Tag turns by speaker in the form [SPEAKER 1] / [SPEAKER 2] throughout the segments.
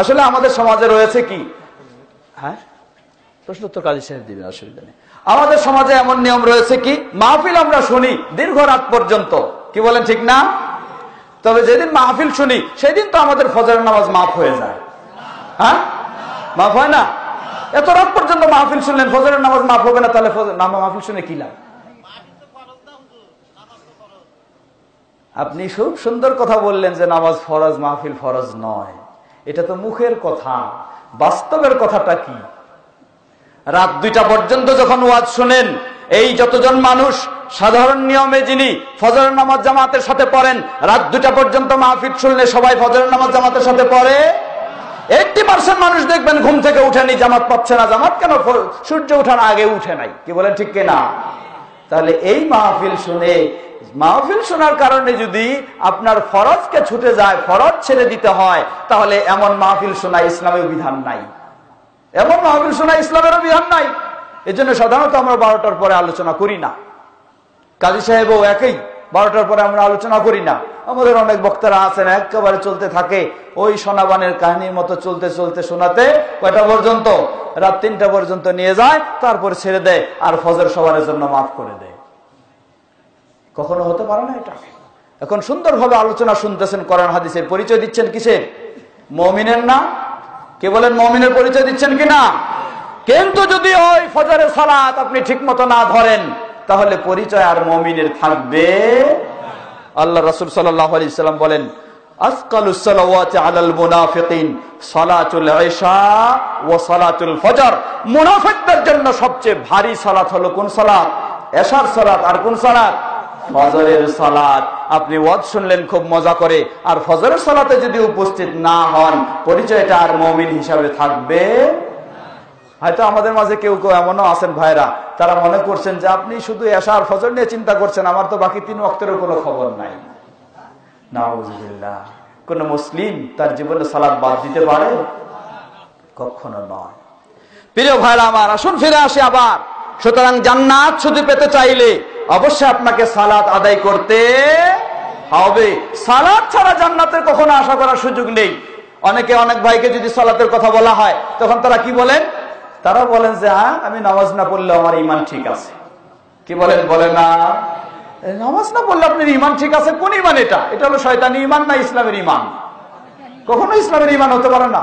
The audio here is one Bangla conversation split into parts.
[SPEAKER 1] আসলে আমাদের সমাজে রয়েছে কি? হ্যাঁ? প্রশ্ন তো কাজী সাহেব দিবেন অসুবিধা নেই। আমাদের সমাজে এমন নিয়ম রয়েছে কি? মাহফিল আমরা শুনি দীর্ঘ রাত পর্যন্ত। কি বলেন ঠিক না? তবে যেদিন মাহফিল শুনি সেদিন তো আমাদের ফজরের নামাজ মাফ হয়ে যায়। হ্যাঁ? মাফ হয় না? এত রাত পর্যন্ত মাহফিল শুনলেন ফজরের নামাজ মাফ হবে না তাহলে মাহফিল শুনে কি লাভ? আপনি খুব সুন্দর কথা বললেন যে নামাজ ফরজ মাহফিল ফরজ নয়। এটা তো মুখের কথা। বাস্তবের কথাটা কি? রাত দুইটা পর্যন্ত যখন ওয়াজ শুনেন, এই যতজন মানুষ, সাধারণ নিয়মে যিনি ফজরের নামাজ জামাতের সাথে পড়েন, রাত দুটা পর্যন্ত মাহফিল শুনলে সবাই ফজরের নামাজ জামাতের সাথে পড়ে? এইটি পার্সেন্ট মানুষ দেখবেন ঘুম থেকে উঠেনি, জামাত পাচ্ছে না। জামাত কেন সূর্য উঠার আগে উঠে নাই? কি বলেন, ঠিক কিনা? তাহলে এই মাহফিল শুনে মাহফিল শোনার কারণে যদি আপনার ফরজকে ছুটে যায়, ফরজ ছেড়ে দিতে হয়, তাহলে এমন মাহফিল শোনা ইসলামের বিধান নাই। এমন মাহফিল শোনা ইসলামেরও বিধান নাই। এই জন্য সাধারণত আমরা বারোটার পরে আলোচনা করি না। কাজী সাহেবও একই, বারোটার পরে আমরা আলোচনা করি না। আমাদের অনেক বক্তারা আছেন, একেবারে চলতে থাকে। ওই সোনাবানের কাহিনীর মতো চলতে চলতে শোনাতে কয়টা পর্যন্ত? রাত তিনটা পর্যন্ত নিয়ে যায়, তারপর ছেড়ে দেয়, আর ফজর সবার জন্য মাফ করে দেয়। কখনো হতে পারে না এটা। এখন সুন্দরভাবে আলোচনা শুনতেছেন, কোরআন হাদিসের পরিচয় দিচ্ছেন কিসের? মমিনের না? কে বলেন মমিনের পরিচয় দিচ্ছেন কিনা কিন্তু যদি ওই ফজরের সালাত আপনি ঠিক মতো না ধরেন, তাহলে পরিচয় আর মমিনের থাকবে। আল্লাহ রসুল সাল্লাম বলেন মুনাফিকদের জন্য সবচেয়ে ভারী সালাত হলো কোন সালাত? এশার সালাত আর কোন সালাত? ফজরের সালাত। আপনি ওয়াজ শুনলেন, খুব মজা করে। আর ফজরের সালাতে যদি উপস্থিত না হন, পরিচয়টা আর মমিন হিসাবে থাকবে? হয়তো আমাদের মাঝে কেউ কেউ এমনও আছেন ভাইরা, তারা মনে করছেন যে আপনি শুধু এশার ফজর নিয়ে চিন্তা করছেন, আমার তো বাকি তিন অক্টেরও কোনো খবর নাই। কোন মুসলিম তার জীবনে সালাদ বাদ দিতে পারে? কখনো নয়। প্রিয় ভাইরা আমার, আসুন ফিরে আসি আবার। সুতরাং জান্নাত শুধু পেতে চাইলে অবশ্যই আপনাকে সালাত আদায় করতে হবে। সালাত ছাড়া জান্নাতের কখনো আশা করার সুযোগ নেই। অনেকে অনেক ভাইকে যদি সালাতের কথা বলা হয়, তখন তারা কি বলেন? তারা বলেন যে হ্যাঁ আমি নামাজ না পড়লে আমার ইমান ঠিক আছে। কি বলেন? বলে না। নামাজ না পড়লে আপনার ইমান ঠিক আছে? কোন ইমান এটা? এটা হলো শয়তানি ইমান না ইসলামের ইমান কখনো ইসলামের ইমান হতে পারে না।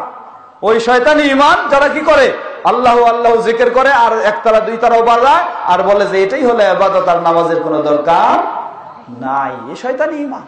[SPEAKER 1] ওই শয়তানি ইমান যারা কি করে? আল্লাহ আল্লাহ জিকের করে আর একতারা দুই তারাও বাজায় আর বলে যে এটাই হলো আবাদত আর নামাজের কোনো দরকার নাই। এ শয়তানি ইমান